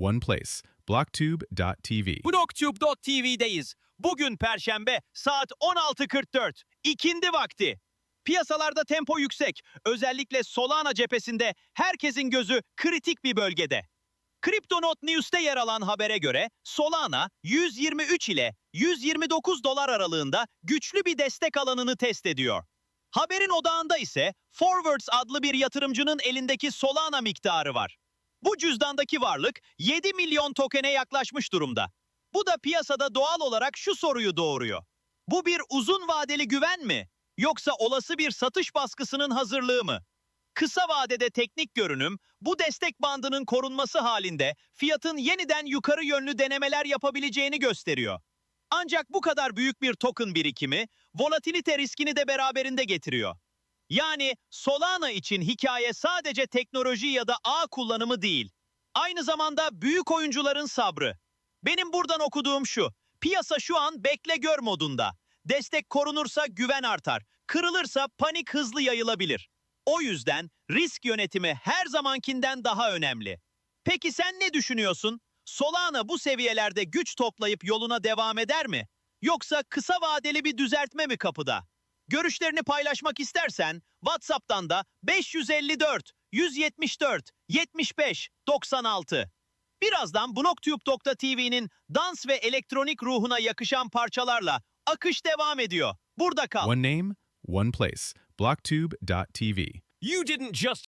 one place. Blocktube.tv. Blocktube.tv'deyiz. Bugün Perşembe saat 16.44. İkindi vakti. Piyasalarda tempo yüksek. Özellikle Solana cephesinde herkesin gözü kritik bir bölgede. Cryptonaut News'te yer alan habere göre Solana 123 ile 129 dolar aralığında güçlü bir destek alanını test ediyor. Haberin odağında ise Forwards adlı bir yatırımcının elindeki Solana miktarı var. Bu cüzdandaki varlık 7 milyon tokene yaklaşmış durumda. Bu da piyasada doğal olarak şu soruyu doğuruyor. Bu bir uzun vadeli güven mi? Yoksa olası bir satış baskısının hazırlığı mı? Kısa vadede teknik görünüm, bu destek bandının korunması halinde fiyatın yeniden yukarı yönlü denemeler yapabileceğini gösteriyor. Ancak bu kadar büyük bir token birikimi, volatilite riskini de beraberinde getiriyor. Yani Solana için hikaye sadece teknoloji ya da ağ kullanımı değil. Aynı zamanda büyük oyuncuların sabrı. Benim buradan okuduğum şu. Piyasa şu an bekle gör modunda. Destek korunursa güven artar. Kırılırsa panik hızlı yayılabilir. O yüzden risk yönetimi her zamankinden daha önemli. Peki sen ne düşünüyorsun? Solana bu seviyelerde güç toplayıp yoluna devam eder mi? Yoksa kısa vadeli bir düzeltme mi kapıda? Görüşlerini paylaşmak istersen WhatsApp'tan da 554 174 75 96. Birazdan Blocktube.tv'nin dans ve elektronik ruhuna yakışan parçalarla akış devam ediyor. Burada kal. One name, one place. Blocktube.tv. You didn't just